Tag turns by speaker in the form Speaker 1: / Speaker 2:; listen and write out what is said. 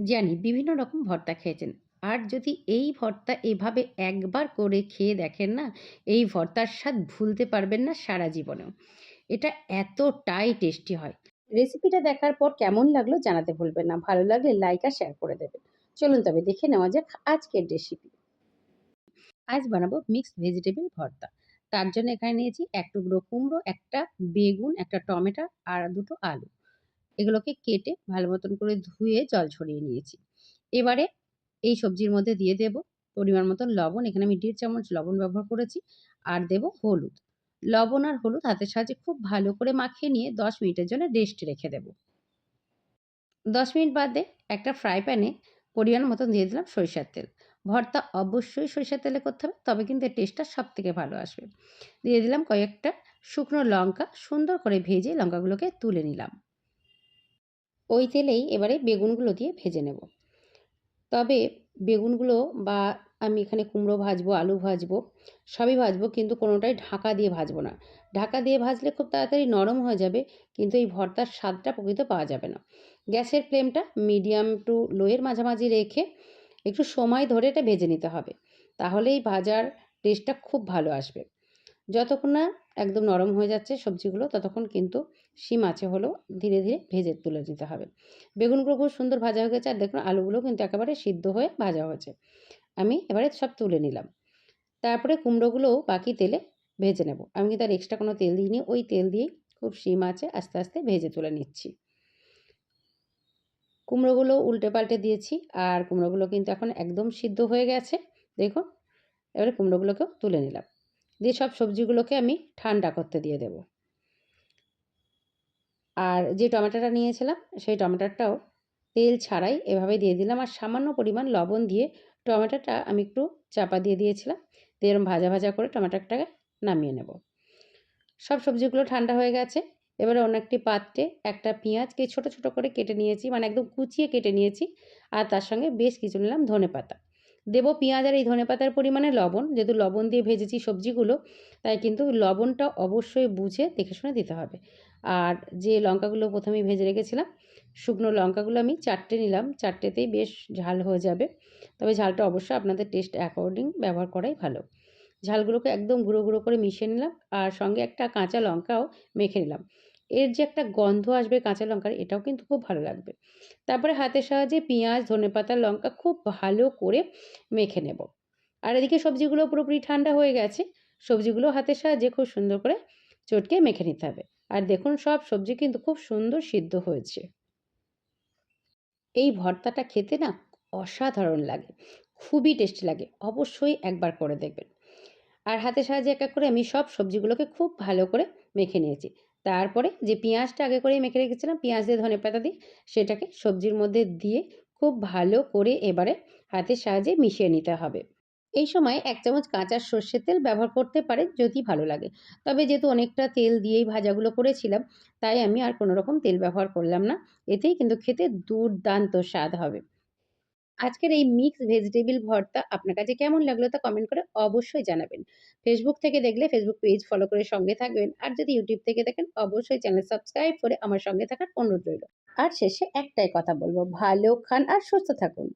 Speaker 1: জানি বিভিন্ন রকম ভর্তা খেয়েছেন। আর যদি এই ভর্তা এভাবে একবার করে খেয়ে দেখেন না, এই ভর্তার স্বাদ ভুলতে পারবেন না সারা জীবনেও। এটা এতটাই টেস্টি হয়। রেসিপিটা দেখার পর কেমন লাগল জানাতে ভুলবেন না। ভালো লাগলে লাইক আর শেয়ার করে দেবেন। চলুন তবে দেখে নেওয়া যাক আজকের রেসিপি। আজ বানাবো মিক্সড ভেজিটেবল ভর্তা। তার জন্য এখানে নিয়েছি এক টুকরো কুমড়ো, একটা বেগুন, একটা টমেটো আর দুটো আলু। এগুলোকে কেটে ভালো মতন করে ধুয়ে জল ছড়িয়ে নিয়েছি। এবারে এই সবজির মধ্যে দিয়ে দেব পরিমাণ মতন লবণ। এখানে আমি ১.৫ চামচ লবণ ব্যবহার করেছি। আর দেব হলুদ। লবণ আর হলুদ হাতের সাহায্যে খুব ভালো করে মাখিয়ে নিয়ে ১০ মিনিটের জন্য রেস্টে রেখে দেব। ১০ মিনিট বাদে একটা ফ্রাই প্যানে পরিমাণ মতন দিয়ে দিলাম সরিষার তেল। ভর্তা অবশ্যই সরিষার তেলে করতে হবে, তবে কিন্তু এর টেস্টটা সব থেকে ভালো আসবে। দিয়ে দিলাম কয়েকটা শুকনো লঙ্কা সুন্দর করে ভেজে লঙ্কাগুলোকে তুলে নিলাম। ওই তেলেই এবারে বেগুনগুলো দিয়ে ভেজে নেব। তবে বেগুনগুলো বা আমি এখানে কুমড়ো ভাজবো, আলু ভাজবো, সবই ভাজবো কিন্তু কোনোটাই ঢাকা দিয়ে ভাজবো না। ঢাকা দিয়ে ভাজলে খুব তাড়াতাড়ি নরম হয়ে যাবে কিন্তু এই ভর্তার স্বাদটা প্রকৃত পাওয়া যাবে না। গ্যাসের ফ্লেমটা মিডিয়াম টু লোয়ের মাঝামাঝি রেখে একটু সময় ধরে এটা ভেজে নিতে হবে। তাহলেই ভাজার টেস্টটা খুব ভালো আসবে। যতক্ষণ না একদম নরম হয়ে যাচ্ছে সবজিগুলো, ততক্ষণ কিন্তু শিম আছে হলেও ধীরে ধীরে ভেজে তুলে দিতে হবে। বেগুনগুলো খুব সুন্দর ভাজা হয়ে গেছে আর দেখুন আলুগুলো কিন্তু একেবারে সিদ্ধ হয়ে ভাজা হয়েছে। আমি এবারে সব তুলে নিলাম। তারপরে কুমড়োগুলোও বাকি তেলে ভেজে নেব। আমি কিন্তু আর এক্সট্রা কোনো তেল দিইনি, ওই তেল দিয়েই খুব শিম আছে, আস্তে আস্তে ভেজে তুলে নিচ্ছি। কুমড়োগুলো উল্টে পাল্টে দিয়েছি আর কুমড়োগুলো কিন্তু এখন একদম সিদ্ধ হয়ে গেছে। দেখুন, এবারে কুমড়োগুলোকেও তুলে নিলাম। দিয়ে সব সবজিগুলোকে আমি ঠান্ডা করতে দিয়ে দেব। আর যে টমেটোটা নিয়েছিলাম, সেই টমেটোটাও তেল ছাড়াই এভাবে দিয়ে দিলাম আর সামান্য পরিমাণ লবণ দিয়ে টমেটোটা আমি একটু চাপা দিয়ে দিয়েছিলাম। দিয়ে এরকম ভাজা ভাজা করে টমেটোটাকে নামিয়ে নেব। সব সবজিগুলো ঠান্ডা হয়ে গেছে। এবারে অন্য একটি পাত্রে একটা পেঁয়াজকে ছোট ছোট করে কেটে নিয়েছি মানে একদম কুচিয়ে কেটে নিয়েছি। আর তার সঙ্গে বেশ কিছু নিলাম ধনে পাতা দেব পেঁয়াজ আর এই ধনে পাতার পরিমাণে লবণ। যেহেতু লবণ দিয়ে ভেজেছি সবজিগুলো, তাই কিন্তু লবণটা অবশ্যই বুঝে দেখে শুনে দিতে হবে। আর যে লঙ্কাগুলো প্রথমেই ভেজে রেখেছিলাম, শুকনো লঙ্কাগুলো আমি চারটে নিলাম। চারটেতেই বেশ ঝাল হয়ে যাবে। তবে ঝালটা অবশ্যই আপনাদের টেস্ট অ্যাকর্ডিং ব্যবহার করাই ভালো। ঝালগুলোকে একদম গুঁড়ো গুঁড়ো করে মিশিয়ে নিলাম। আর সঙ্গে একটা কাঁচা লঙ্কাও মেখে নিলাম। এর যে একটা গন্ধ আসবে কাঁচা লঙ্কার, এটাও কিন্তু খুব ভালো লাগবে। তারপরে হাতের সাহায্যে পেঁয়াজ ধনেপাতা লঙ্কা খুব ভালো করে মেখে নেব। আর এদিকে সবজিগুলো পুরোপুরি ঠান্ডা হয়ে গেছে, সবজিগুলো হাতের সাহায্যে খুব সুন্দর করে চটকে মেখে নিতে হবে। আর দেখুন, সব সবজি কিন্তু খুব সুন্দর সিদ্ধ হয়েছে। এই ভর্তাটা খেতে না অসাধারণ লাগে, খুবই টেস্টি লাগে, অবশ্যই একবার করে দেখবেন। আর হাতের সাহায্যে এক এক করে আমি সব সবজিগুলোকে খুব ভালো করে মেখে নিয়েছি। তারপরে যে পেঁয়াজটা আগে করেই মেখে রেখেছিলাম, পেঁয়াজ দিয়ে ধনে পাতা দিয়ে সেটাকে সবজির মধ্যে দিয়ে খুব ভালো করে এবারে হাতের সাহায্যে মিশিয়ে নিতে হবে। এই সময় এক চামচ কাঁচা সর্ষের তেল ব্যবহার করতে পারে যদি ভালো লাগে। তবে যেহেতু অনেকটা তেল দিয়েই ভাজাগুলো করেছিলাম, তাই আমি আর কোনো রকম তেল ব্যবহার করলাম না। এতেই কিন্তু খেতে দুর্দান্ত স্বাদ হবে। আজকের এই মিক্স ভেজিটেবিল ভর্তা আপনার কাছে কেমন লাগল তা কমেন্ট করে অবশ্যই জানাবেন। ফেসবুক থেকে দেখলে ফেসবুক পেজ ফলো করে সঙ্গে থাকবেন। আর যদি ইউটিউব থেকে দেখেন, অবশ্যই চ্যানেল সাবস্ক্রাইব করে আমার সঙ্গে থাকার অনুরোধ রইল। আর শেষে একটাই কথা বলব, ভালো খান আর সুস্থ থাকুন।